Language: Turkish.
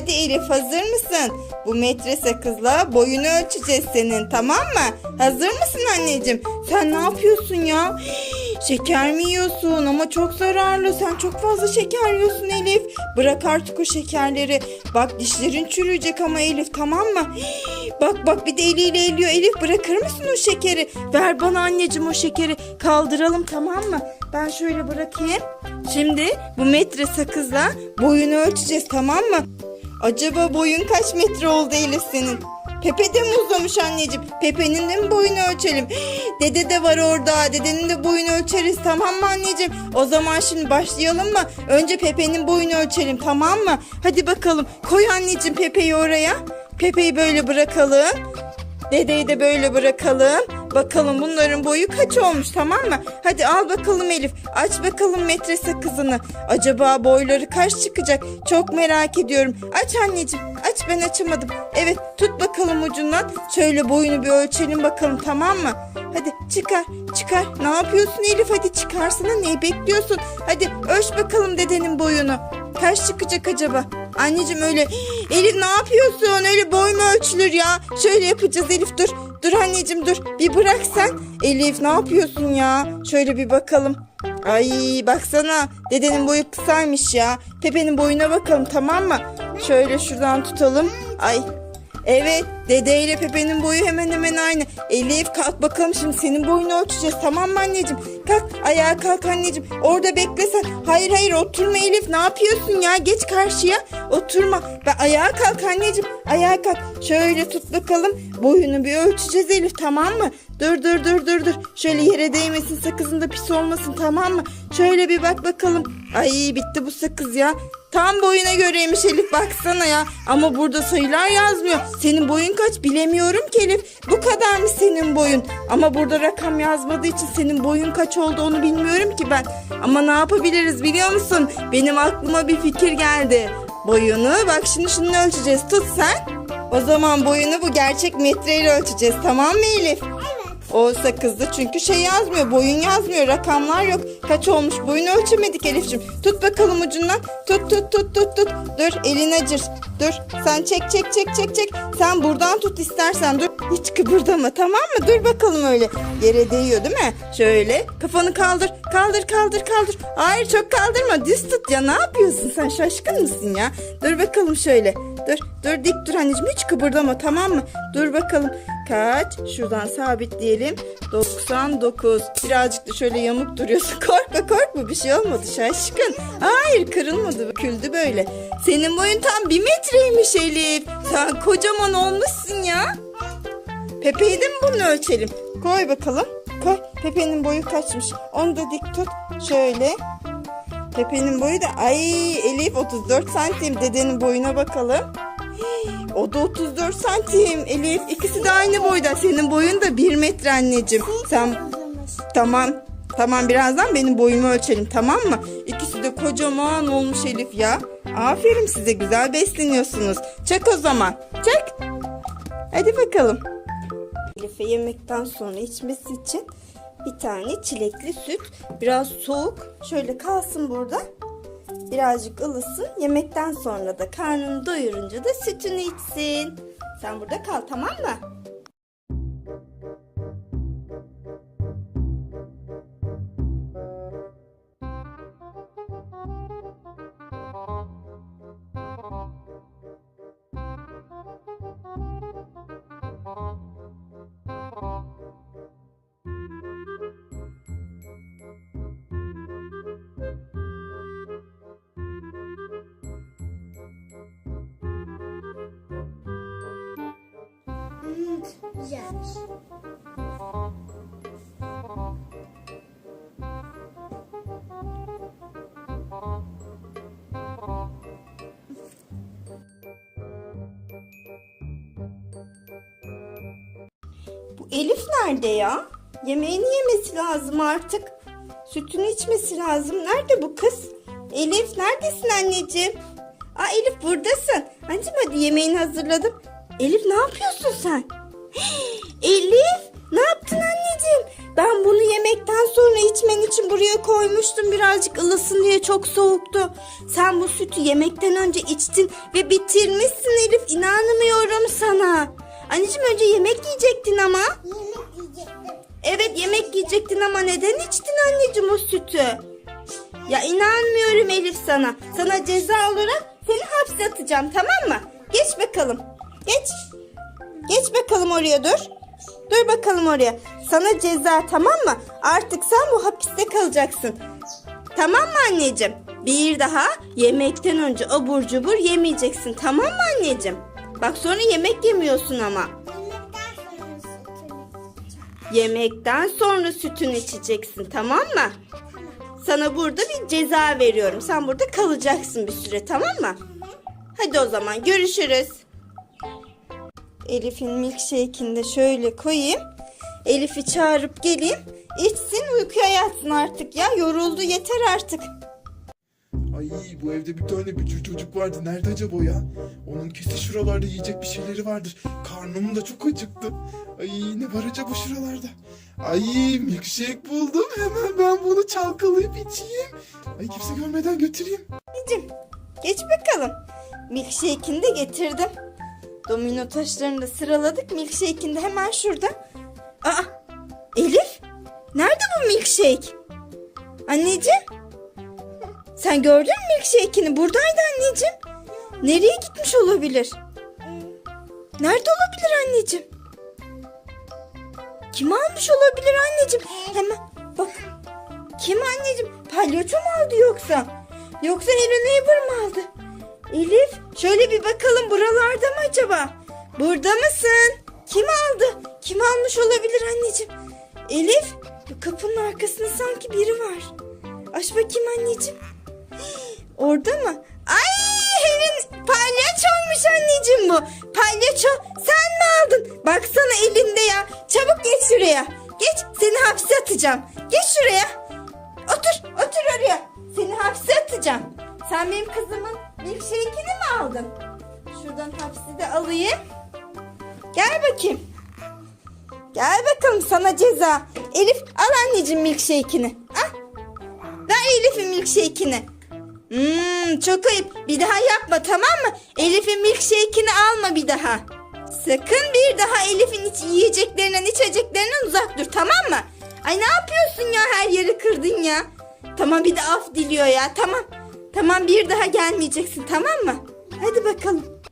Hadi Elif hazır mısın? Bu metre sakızla boyunu ölçeceğiz senin tamam mı? Hazır mısın anneciğim? Sen ne yapıyorsun ya? Şeker mi yiyorsun ama çok zararlı. Sen çok fazla şeker yiyorsun Elif. Bırak artık o şekerleri. Bak dişlerin çürüyecek ama Elif tamam mı? Bak bak bir de eliyle eliyor. Elif bırakır mısın o şekeri? Ver bana anneciğim o şekeri. Kaldıralım tamam mı? Ben şöyle bırakayım. Şimdi bu metre sakızla boyunu ölçeceğiz tamam mı? Acaba boyun kaç metre oldu Elif senin? Pepe de mi uzamış anneciğim? Pepe'nin de mi boyunu ölçelim? Dede de var orada. Dedenin de boyunu ölçeriz tamam mı anneciğim? O zaman şimdi başlayalım mı? Önce Pepe'nin boyunu ölçelim tamam mı? Hadi bakalım. Koy anneciğim Pepe'yi oraya. Pepe'yi böyle bırakalım. Dedeyi de böyle bırakalım. Bakalım bunların boyu kaç olmuş tamam mı? Hadi al bakalım Elif. Aç bakalım metre sakızını. Acaba boyları kaç çıkacak? Çok merak ediyorum. Aç anneciğim. Aç ben açamadım. Evet tut bakalım ucundan. Şöyle boyunu bir ölçelim bakalım tamam mı? Hadi çıkar çıkar. Ne yapıyorsun Elif? Hadi çıkarsana. Neyi bekliyorsun? Hadi ölç bakalım dedenin boyunu. Kaç çıkacak acaba? Anneciğim öyle Elif ne yapıyorsun? Öyle boy mu ölçülür ya? Şöyle yapacağız Elif dur. Dur anneciğim dur. Bir bırak sen. Elif ne yapıyorsun ya? Şöyle bir bakalım. Ay baksana. Dedenin boyu kısaymış ya. Pepe'nin boyuna bakalım tamam mı? Şöyle şuradan tutalım. Ay Evet dede ile Pepe'nin boyu hemen hemen aynı. Elif kalk bakalım şimdi senin boyunu ölçeceğiz tamam mı anneciğim? Kalk ayağa kalk anneciğim. Orada beklesen. Hayır hayır oturma Elif ne yapıyorsun ya? Geç karşıya. Oturma. Ben ayağa kalk anneciğim. Ayağa kalk. Şöyle tut bakalım. Boyunu bir ölçeceğiz Elif tamam mı? Dur dur dur dur dur. Şöyle yere değmesin sakızın da pis olmasın tamam mı? Şöyle bir bak bakalım. Ay bitti bu sakız ya. Tam boyuna göreymiş Elif baksana ya. Ama burada sayılar yazmıyor. Senin boyun kaç bilemiyorum ki Elif. Bu kadar mı senin boyun? Ama burada rakam yazmadığı için senin boyun kaç oldu onu bilmiyorum ki ben. Ama ne yapabiliriz biliyor musun? Benim aklıma bir fikir geldi. Boyunu bak şimdi şunu ölçeceğiz. Tut sen. O zaman boyunu bu gerçek metreyle ölçeceğiz tamam mı Elif? O sakızda çünkü şey yazmıyor, boyun yazmıyor, rakamlar yok. Kaç olmuş boyunu ölçemedik Elif'ciğim. Tut bakalım ucundan. Tut tut tut tut tut. Dur elin acır. Dur sen çek çek çek çek çek. Sen buradan tut istersen dur. Hiç kıpırdama tamam mı? Dur bakalım öyle. Yere değiyor değil mi? Şöyle kafanı kaldır. Kaldır kaldır kaldır. Hayır çok kaldırma. Düz tut ya. Ne yapıyorsun sen? Şaşkın mısın ya? Dur bakalım şöyle. Dur dur dik dur anneciğim. Hiç kıpırdama tamam mı? Dur bakalım. Kaç? Şuradan sabitleyelim. 99. Birazcık da şöyle yamuk duruyorsun. Korkma korkma bir şey olmadı şaşkın. Hayır kırılmadı. Küldü böyle. Senin boyun tam bir metreymiş Elif. Sen kocaman olmuşsun ya. Pepe'yi de mi bunu ölçelim? Koy bakalım. Koy. Pepe'nin boyu kaçmış? Onu da dik tut. Şöyle. Pepe'nin boyu da ay Elif 34 santim. Dedenin boyuna bakalım. O da 34 santim Elif. İkisi de aynı boyda. Senin boyun da 1 metre anneciğim. Sen tamam. Tamam birazdan benim boyumu ölçelim tamam mı? İkisi de kocaman olmuş Elif ya. Aferin size güzel besleniyorsunuz. Çak o zaman. Çak. Hadi bakalım. Elif'e yemekten sonra içmesi için bir tane çilekli süt. Biraz soğuk. Şöyle kalsın burada. Birazcık ılısın. Yemekten sonra da karnını doyurunca da sütünü içsin. Sen burada kal tamam mı? Güzelmiş. Bu Elif nerede ya? Yemeğini yemesi lazım artık. Sütünü içmesi lazım. Nerede bu kız? Elif neredesin anneciğim? Aa Elif buradasın. Anneciğim hadi yemeğini hazırladım. Elif ne yapıyorsun sen? Elif ne yaptın anneciğim? Ben bunu yemekten sonra içmen için buraya koymuştum birazcık ılısın diye çok soğuktu. Sen bu sütü yemekten önce içtin ve bitirmişsin Elif. İnanmıyorum sana. Anneciğim önce yemek yiyecektin ama. Yemek yiyecektim. Evet yemek yiyecektin ama neden içtin anneciğim o sütü? Ya inanmıyorum Elif sana. Sana ceza olarak seni hapse atacağım tamam mı? Geç bakalım. Geç. Geç bakalım oraya dur. Dur bakalım oraya. Sana ceza tamam mı? Artık sen bu hapiste kalacaksın. Tamam mı anneciğim? Bir daha yemekten önce abur cubur yemeyeceksin. Tamam mı anneciğim? Bak sonra yemek yemiyorsun ama. Yemekten sonra sütünü içeceksin tamam mı? Sana burada bir ceza veriyorum. Sen burada kalacaksın bir süre tamam mı? Hadi o zaman görüşürüz. Elif'in milkshake'ini de şöyle koyayım. Elif'i çağırıp geleyim. İçsin uykuya yatsın artık ya. Yoruldu yeter artık. Ay bu evde bir tane bücür çocuk vardı. Nerede acaba ya? Onun kesin şuralarda yiyecek bir şeyleri vardır. Karnım da çok acıktı. Ay ne var acaba şuralarda? Ay milkshake buldum. Hemen ben bunu çalkalayıp içeyim. Ay kimse görmeden götüreyim. Anneciğim geç bakalım. Milkshake'ini de getirdim. Domino taşlarını da sıraladık. Milkshake'ini de hemen şurada. Aa Elif nerede bu milkshake? Anneciğim sen gördün mü milkshake'ini? Buradaydı anneciğim. Nereye gitmiş olabilir? Nerede olabilir anneciğim? Kim almış olabilir anneciğim? Hemen bak. Kim anneciğim? Palyaço mu aldı yoksa? Yoksa Hello Neighbor mı aldı? Elif şöyle bir bakalım buralarda mı acaba? Burada mısın? Kim aldı? Kim almış olabilir anneciğim? Elif bu kapının arkasında sanki biri var. Aç bakayım anneciğim. Orada mı? Ay Helin palyaçoymuş anneciğim bu. Palyaço sen mi aldın? Baksana elinde ya. Çabuk geç şuraya. Geç seni hapse atacağım. Geç şuraya. Otur, otur oraya. Seni hapse atacağım. Sen benim kızımın milkshake'ini mi aldın? Şuradan hapsi de alayım. Gel bakayım. Gel bakalım sana ceza. Elif al anneciğim milkshake'ini. Al. Ver Elif'in milkshake'ini. Hmm, çok ayıp. Bir daha yapma tamam mı? Elif'in milkshake'ini alma bir daha. Sakın bir daha Elif'in iç yiyeceklerinden, içeceklerinden uzak dur tamam mı? Ay ne yapıyorsun ya her yeri kırdın ya. Tamam bir de af diliyor ya tamam. Tamam bir daha gelmeyeceksin tamam mı? Hadi bakalım.